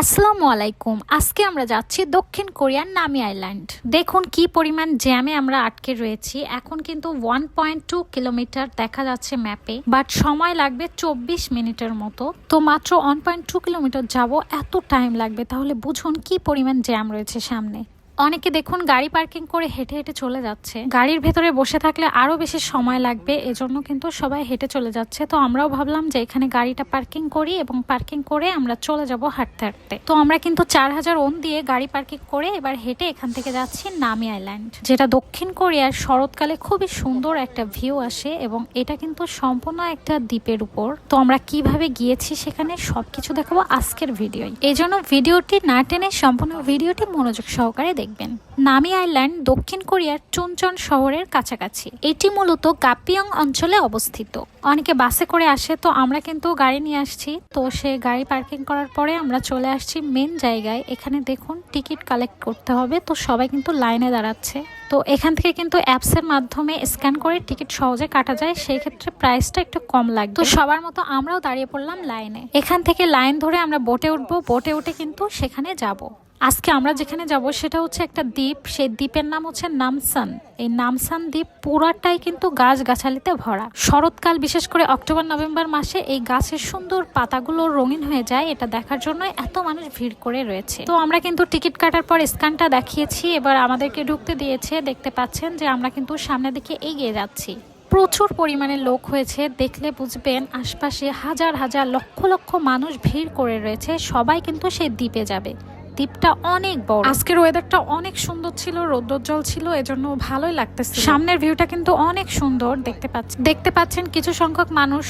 আসসালামু আলাইকুম। আজকে আমরা যাচ্ছি দক্ষিণ কোরিয়ার নামি আইল্যান্ড। দেখুন কি পরিমাণ জ্যামে আমরা আটকে রয়েছি। এখন কিন্তু ওয়ান পয়েন্ট টু কিলোমিটার দেখা যাচ্ছে ম্যাপে, বাট সময় লাগবে চব্বিশ মিনিটের মতো। তো মাত্র ওয়ান পয়েন্ট টু কিলোমিটার যাব, এত টাইম লাগবে। তাহলে বুঝুন কি পরিমাণ জ্যাম রয়েছে সামনে। অনেকে দেখুন গাড়ি পার্কিং করে হেঁটে হেঁটে চলে যাচ্ছে। গাড়ির ভেতরে বসে থাকলে আরও বেশি সময় লাগবে, এজন্য কিন্তু সবাই হেঁটে চলে যাচ্ছে। তো আমরাও ভাবলাম যে এখানে গাড়িটা পার্কিং করি এবং পার্কিং করে আমরা চলে যাব হাঁটতে হাঁটতে। তো আমরা কিন্তু চার হাজার ওন দিয়ে গাড়ি পার্কিং করে এবার হেঁটে এখান থেকে যাচ্ছি নামি আইল্যান্ড, যেটা দক্ষিণ কোরিয়ার শরৎকালে খুবই সুন্দর একটা ভিউ আসে এবং এটা কিন্তু সম্পূর্ণ একটা দ্বীপের উপর। তো আমরা কীভাবে গিয়েছি সেখানে সবকিছু দেখাবো আজকের ভিডিওয়। এই জন্য ভিডিওটি না টেনে সম্পূর্ণ ভিডিওটি মনোযোগ সহকারে দেখবেন নামি আইল্যান্ড, দক্ষিণ কোরিয়ার চুনচন শহরের কাছাকাছি। এটি মূলত গাপিয়ং অঞ্চলে অবস্থিত। অনেকে বাসে করে আসে, তো আমরা কিন্তু গাড়ি নিয়ে আসছি। তো সে গাড়ি পার্কিং করার পরে আমরা চলে আসছি মেন জায়গায়। এখানে দেখুন, টিকিট কালেক্ট করতে হবে। তো সবাই কিন্তু লাইনে দাঁড়াচ্ছে। তো এখান থেকে কিন্তু অ্যাপসের মাধ্যমে স্ক্যান করে টিকিট সহজে কাটা যায়। সেই ক্ষেত্রে প্রাইসটা একটু কম লাগবে। তো সবার মতো আমরাও দাঁড়িয়ে পড়লাম লাইনে। এখান থেকে লাইন ধরে আমরা বোটে উঠবো। বোটে উঠে কিন্তু সেখানে যাব। আজকে আমরা যেখানে যাব, সেটা হচ্ছে একটা দ্বীপ। সেই দ্বীপের নাম হচ্ছে নামসান। এই নামসান দ্বীপ পুরাটাই কিন্তু গাছ গাছালিতে ভরা। শরৎকাল, বিশেষ করে অক্টোবর, নভেম্বর মাসে এই গাছের সুন্দর পাতাগুলো রঙিন হয়ে যায়। এটা দেখার জন্য এত মানুষ ভিড় করে রয়েছে। তো আমরা কিন্তু টিকিট কাটার পর স্ক্যানটা দেখিয়েছি। এবার আমাদেরকে ঢুকতে দিয়েছে। দেখতে পাচ্ছেন যে আমরা কিন্তু সামনের দিকে এগিয়ে যাচ্ছি। প্রচুর পরিমাণে লোক হয়েছে। দেখলে বুঝবেন আশপাশে হাজার হাজার লক্ষ লক্ষ মানুষ ভিড় করে রয়েছে। সবাই কিন্তু সেই দ্বীপে যাবে। দ্বীপটা অনেক বড়। আজকের ওয়েদারটা অনেক সুন্দর ছিল রৌদ্রোজ্জ্বল ছিল এজন্য ভালোই লাগতেছে সামনের ভিউটা কিন্তু অনেক সুন্দর দেখতে পাচ্ছেন দেখতে পাচ্ছেন কিছু সংখ্যক মানুষ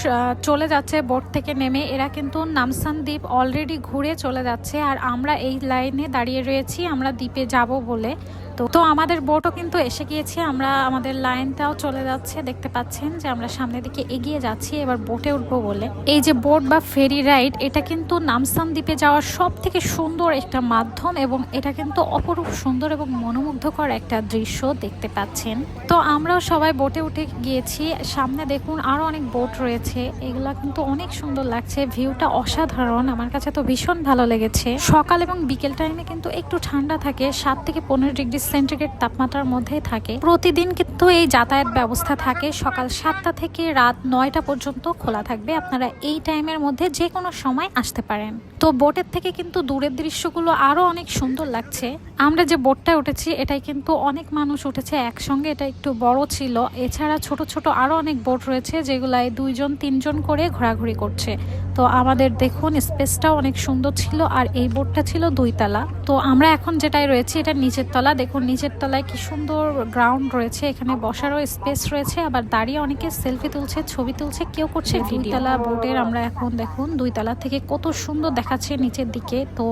চলে যাচ্ছে বোট থেকে নেমে। এরা কিন্তু নামসান দ্বীপ অলরেডি ঘুরে চলে যাচ্ছে। আর আমরা এই লাইনে দাঁড়িয়ে রয়েছি আমরা দ্বীপে যাব বলে। তো তো আমাদের বোটও কিন্তু এসে গিয়েছে। আমরা আমাদের লাইনটাও চলে যাচ্ছে, দেখতে পাচ্ছেন যে আমরা সামনের দিকে এগিয়ে যাচ্ছি, এবার বোটে উঠবো বলে। এই যে বোট বা ফেরি রাইড এটা কিন্তু নামসান দ্বীপে যাওয়ার সব থেকে সুন্দর একটা মাধ্যম এবং এটা কিন্তু অপরূপ সুন্দর এবং মনোমুগ্ধকর একটা দৃশ্য দেখতে পাচ্ছেন। তো আমরাও সবাই বোটে উঠে গিয়েছি। সামনে দেখুন আরও অনেক বোট রয়েছে। এগুলা কিন্তু অনেক সুন্দর লাগছে। ভিউটা অসাধারণ। আমার কাছে তো ভীষণ ভালো লেগেছে। সকাল এবং বিকেল টাইমে কিন্তু একটু ঠান্ডা থাকে। সাত থেকে পনেরো ডিগ্রি সেন্টিগ্রেড তাপমাত্রার মধ্যে থাকে। প্রতিদিন কিন্তু এই যাতায়াত ব্যবস্থা থাকে। সকাল সাতটা থেকে রাত নয়টা পর্যন্ত খোলা থাকবে। আপনারা এই টাইমের মধ্যে যে কোনো সময় আসতে পারেন। তো বোটের থেকে কিন্তু দূরের দৃশ্যগুলো আরও অনেক সুন্দর লাগছে। আমরা যে বোটটা উঠেছি এটাই কিন্তু অনেক মানুষ উঠেছে একসঙ্গে এটা একটু বড় ছিল। এছাড়া ছোট ছোট আরও অনেক বোট রয়েছে যেগুলাই দুইজন তিনজন করে ঘোরাঘুরি করছে। তো আমাদের দেখুন স্পেসটাও অনেক সুন্দর ছিল আর এই বোটটা ছিল দুই তলা তো আমরা এখন যেটাই রয়েছে এটা নিচের তলা। দেখুন নিচের তলায় কি সুন্দর গ্রাউন্ড রয়েছে এখানে বসারও স্পেস রয়েছে আবার দাঁড়িয়ে অনেকে সেলফি তুলছে ছবি তুলছে কেউ করছে দুই তলা বোটের। আমরা এখন দেখুন দুই তলা থেকে কত সুন্দর দেখাচ্ছে নিচের দিকে। তো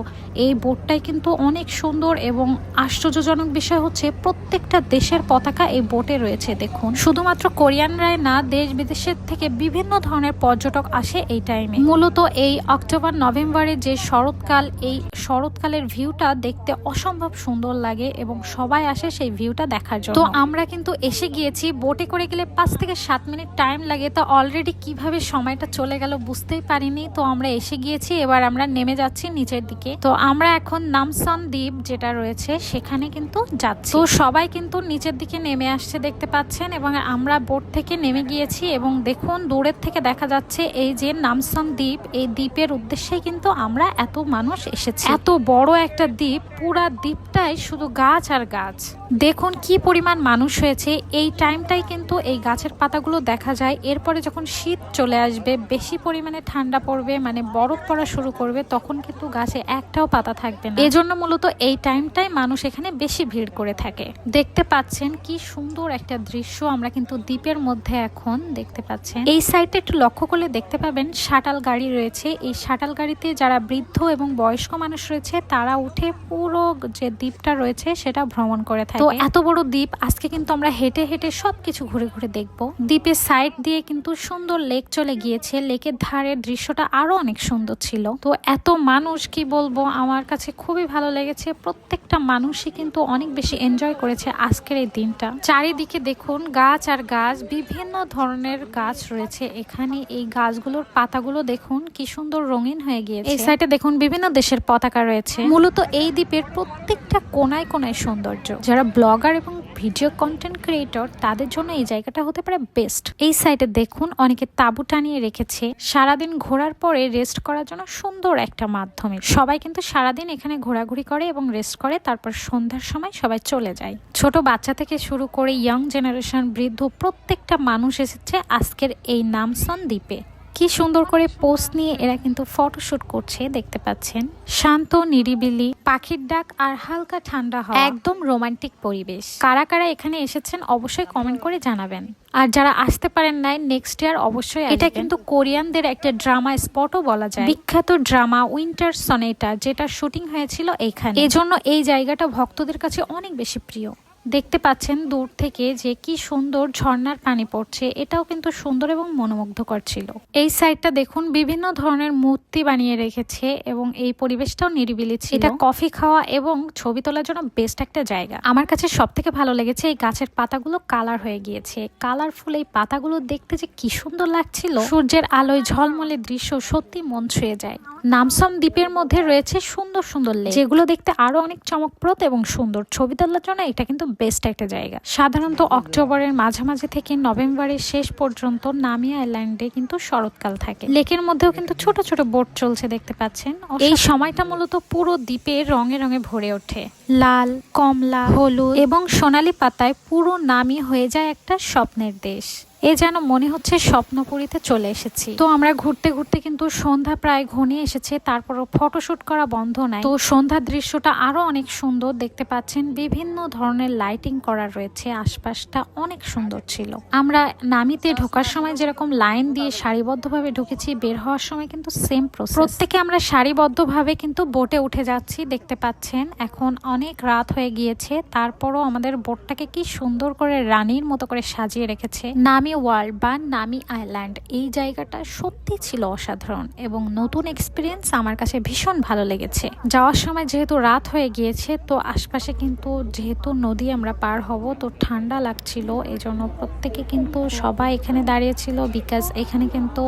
এই বোটটাই কিন্তু অনেক সুন্দর এবং আশ্চর্যজনক বিষয় হচ্ছে প্রত্যেকটা দেশের পতাকা এই বোটে রয়েছে, দেখুন। শুধুমাত্র কোরিয়ানরাই না, দেশ বিদেশের থেকে বিভিন্ন ধরনের পর্যটক আসে এই টাইমে মূলত এই অক্টোবর, নভেম্বরে যে শরৎকাল, এই শরৎকালের ভিউটা দেখতে অসম্ভব সুন্দর লাগে এবং সবাই আসে সেই ভিউটা দেখার জন্য। তো আমরা কিন্তু এসে গিয়েছি, বোটে করে গেলে পাঁচ থেকে সাত মিনিট টাইম লাগে, তো অলরেডি কীভাবে সময়টা চলে গেল বুঝতেই পারিনি। তো আমরা এসে গিয়েছি, এবার আমরা নেমে যাচ্ছি নিচের দিকে। তো আমরা এখন নামসান দ্বীপ যেটা রয়েছে সেখানে কিন্তু যাচ্ছে। তো সবাই কিন্তু নিচের দিকে নেমে আসছে দেখতে পাচ্ছেন এবং আমরা বোট থেকে নেমে গিয়েছি এবং দেখুন দূরের থেকে দেখা যাচ্ছে এই যে নামসান দ্বীপ এই দ্বীপের উদ্দেশ্যে কিন্তু আমরা এত মানুষ এসেছি। এত বড় একটা দ্বীপ পুরা দ্বীপটাই শুধু গাছ আর গাছ। দেখুন কি পরিমাণ মানুষ হয়েছে। এই টাইমটাই কিন্তু এই গাছের পাতাগুলো দেখা যায়। এরপরে যখন শীত চলে আসবে, বেশি পরিমাণে ঠান্ডা পড়বে মানে বরফ পড়া শুরু করবে, তখন কিন্তু গাছে একটাও পাতা থাকবে না। এজন্য মূলত এই টাইমটাই মানুষ এখানে বেশি ভিড় করে থাকে। দেখতে পাচ্ছেন কি সুন্দর একটা দৃশ্য আমরা কিন্তু দ্বীপের মধ্যে এখন দেখতে পাচ্ছেন। এই সাইডটা একটু লক্ষ্য করলে দেখতে পাবেন, শাটাল গাড়ি রয়েছে। এই শাটাল গাড়িতে যারা বৃদ্ধ এবং বয়স্ক মানুষ রয়েছে, তারা উঠে পুরো যে দ্বীপটা রয়েছে, সেটা ভ্রমণ করে থাকে। তো এত বড় দ্বীপ আজকে কিন্তু আমরা হেঁটে হেঁটে সবকিছু ঘুরে ঘুরে দেখব। দ্বীপের সাইড দিয়ে কিন্তু সুন্দর লেক চলে গিয়েছে। লেকের ধারের দৃশ্যটা আরও অনেক সুন্দর ছিল। তো এত মানুষ কি বলব আমার কাছে খুবই ভালো লেগেছে। প্রত্যেকটা মানুষই কিন্তু অনেক বেশি এনজয় করেছে আজকের এই দিনটা। চারিদিকে দেখুন গাছ আর গাছ বিভিন্ন ধরনের গাছ রয়েছে এখানে। এই গাছগুলোর পাতাগুলো দেখুন কি সুন্দর রঙিন হয়ে গিয়েছে। এই সাইডে দেখুন বিভিন্ন দেশের পতাকা রয়েছে। মূলত এই দ্বীপের প্রত্যেকটা কোনায় কোনায় সৌন্দর্য। যারা ব্লগার এবং ভিডিও কন্টেন্ট ক্রিয়েটর তাদের জন্য এই জায়গাটা হতে পারে বেস্ট এই সাইডে দেখুন, অনেকে তাঁবু টানিয়ে রেখেছে। সারাদিন ঘোরার পরে রেস্ট করার জন্য সুন্দর একটা মাধ্যমে। সবাই কিন্তু সারাদিন এখানে ঘোরাঘুরি করে এবং রেস্ট করে, তারপর সন্ধ্যার সময় সবাই চলে যায়। ছোট বাচ্চা থেকে শুরু করে ইয়াং জেনারেশন বৃদ্ধ প্রত্যেকটা মানুষ এসেছে আজকের এই নামসন দ্বীপে কি সুন্দর করে পোস্ট নিয়ে এরা কিন্তু ফটোশুট করছে দেখতে পাচ্ছেন। শান্ত নিরিবিলি পাখির ডাক আর হালকা ঠান্ডা হয় একদম রোমান্টিক পরিবেশ। কারা কারা এখানে এসেছেন অবশ্যই কমেন্ট করে জানাবেন। আর যারা আসতে পারেন নাই নেক্সট ইয়ার অবশ্যই এটা কিন্তু কোরিয়ানদের একটা ড্রামা স্পটও বলা যায়। বিখ্যাত ড্রামা উইন্টার সনেটা যেটা শুটিং হয়েছিল এইখানে এজন্য এই জায়গাটা ভক্তদের কাছে অনেক বেশি প্রিয়। দেখতে পাচ্ছেন দূর থেকে যে কি সুন্দর ঝর্ণার পানি পড়ছে। এটাও কিন্তু সুন্দর এবং মনোমুগ্ধকর ছিল। এই সাইডটা দেখুন, বিভিন্ন ধরনের মূর্তি বানিয়ে রেখেছে এবং এই পরিবেশটাও নিরিবিলি ছিল। এটা কফি খাওয়া এবং ছবি তোলার জন্য বেস্ট একটা জায়গা। আমার কাছে সব থেকে ভালো লেগেছে এই গাছের পাতাগুলো কালার হয়ে গিয়েছে। কালারফুল এই পাতাগুলো দেখতে যে কি সুন্দর লাগছিল। সূর্যের আলোয় ঝলমলে দৃশ্য সত্যি মন ছুঁয়ে যায়। নামসাম দ্বীপের মধ্যে রয়েছে সুন্দর সুন্দর লেক। যেগুলো দেখতে আরও অনেক চমকপ্রদ এবং সুন্দর। ছবি তোলার জন্য এটা কিন্তু বেস্ট একটা জায়গা। সাধারণত অক্টোবরের মাঝামাঝি থেকে নভেম্বরের শেষ পর্যন্ত নামিয়া আইল্যান্ডে কিন্তু শরৎকাল থাকে। লেকের মধ্যেও কিন্তু ছোট ছোট বোট চলছে দেখতে পাচ্ছেন। এই সময়টা মূলত পুরো দ্বীপে রঙে রঙে ভরে ওঠে। লাল, কমলা, হলুদ এবং সোনালী পাতায় পুরো নামি হয়ে যায় একটা স্বপ্নের দেশ। এ যেন মনে হচ্ছে স্বপ্নপুরীতে চলে এসেছি। তো আমরা ঘুরতে ঘুরতে কিন্তু সন্ধ্যা প্রায় ঘনিয়ে এসেছে, তারপরও ফটোশুট করা বন্ধ নাই। তো সন্ধ্যার দৃশ্যটা আরও অনেক সুন্দর দেখতে পাচ্ছেন। বিভিন্ন ধরনের লাইটিং করা রয়েছে, আশপাশটা অনেক সুন্দর ছিল। আমরা নামিতে ঢোকার সময় যেরকম লাইন দিয়ে সারিবদ্ধভাবে ঢুকেছি, বের হওয়ার সময় কিন্তু সেম প্রসেস প্রত্যেকে আমরা সারিবদ্ধভাবে কিন্তু বোটে উঠে যাচ্ছি, দেখতে পাচ্ছেন। এখন অনেক রাত হয়ে গিয়েছে, তারপরও আমাদের বোটটাকে কি সুন্দর করে রানীর মতো করে সাজিয়ে রেখেছে। নামি ওয়ার্ল্ড বা নামি আইল্যান্ড, এই জায়গাটা সত্যি ছিল অসাধারণ এবং নতুন এক্সপিরিয়েন্স আমার কাছে ভীষণ ভালো লেগেছে। যাওয়ার সময় যেহেতু রাত হয়ে গিয়েছে, তো আশপাশে কিন্তু যেহেতু নদী আমরা পার হব, তো ঠান্ডা লাগছিল, এজন্য প্রত্যেকে কিন্তু সবাই এখানে দাঁড়িয়েছিল বিকজ এখানে কিন্তু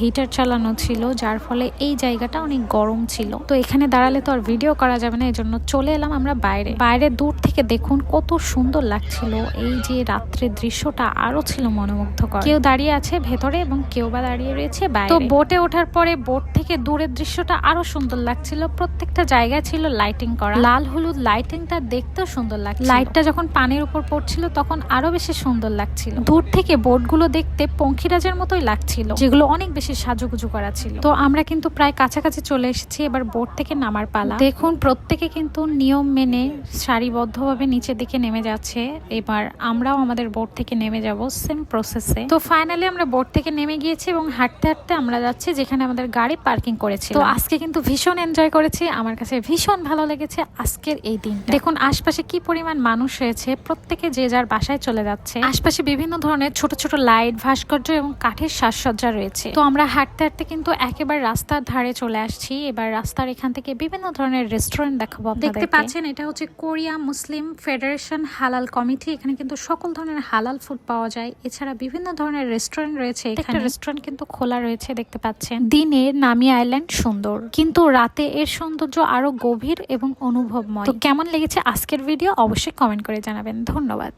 হিটার চালানো ছিল, যার ফলে এই জায়গাটা অনেক গরম ছিল। তো এখানে দাঁড়ালে তো আর ভিডিও করা যাবে না, এজন্য চলে এলাম আমরা বাইরে। বাইরে দূর থেকে দেখুন কত সুন্দর লাগছিল, এই যে রাত্রের দৃশ্যটা আরও ছিল মনোমুগ্ধকর। কেউ দাঁড়িয়ে আছে ভেতরে এবং কেউ বা দাঁড়িয়ে রয়েছে বাইরে। তো বোটে ওঠার পরে বোট থেকে দূরের দৃশ্যটা আরও সুন্দর লাগছিল। প্রত্যেকটা জায়গায় ছিল লাইটিং করা। লাল হলুদ লাইটিংটা দেখতেও সুন্দর লাগছিল। লাইটটা যখন পানির উপর পড়ছিল তখন আরও বেশি সুন্দর লাগছিল। দূর থেকে বোটগুলো দেখতে পঙ্খিরাজের মতোই লাগছিল যেগুলো অনেক বেশি সাজুগুজু করা ছিল। তো আমরা কিন্তু প্রায় কাছাকাছি চলে এসেছি এবার বোট থেকে নামার পালা। দেখুন প্রত্যেকে কিন্তু নিয়ম মেনে সারিবদ্ধভাবে নিচের দিকে নেমে যাচ্ছে। এবার আমরাও আমাদের বোট থেকে নেমে যাব। সেম প্রসেসে তো ফাইনালি আমরা বোট থেকে নেমে গিয়েছি এবং হাঁটতে হাঁটতে আমরা যাচ্ছি যেখানে আমাদের গাড়ি পার্কিং করেছি তো আজকে কিন্তু ভীষণ এনজয় করেছি। আমার কাছে ভীষণ ভালো লেগেছে আজকের এই দিন দেখুন আশপাশে কি পরিমাণ মানুষ হয়েছে প্রত্যেকে যে যার বাসায় চলে যাচ্ছে। আশপাশে বিভিন্ন ধরনের ছোট ছোট লাইট ভাস্কর্য এবং কাঠের সাজসজ্জা রয়েছে। তো আমরা হাঁটতে হাঁটতে কিন্তু একেবারে রাস্তার ধারে চলে আসছি। এবার রাস্তার এখান থেকে বিভিন্ন ধরনের রেস্টুরেন্ট দেখাবো দেখতে পাচ্ছেন এটা হচ্ছে কোরিয়া মুসলিম ফেডারেশন হালাল কমিটি। এখানে কিন্তু সকল ধরনের হালাল ফুড পাওয়া যায়। এছাড়া বিভিন্ন ধরনের রেস্টুরেন্ট রয়েছে এখানে। রেস্টুরেন্ট কিন্তু খোলা রয়েছে দেখতে পাচ্ছেন। দিনে নামি আইল্যান্ড সুন্দর। কিন্তু রাতে এর সৌন্দর্য আরও গভীর এবং অনুভবময়। তো কেমন লেগেছে আজকের ভিডিও অবশ্যই কমেন্ট করে জানাবেন। ধন্যবাদ।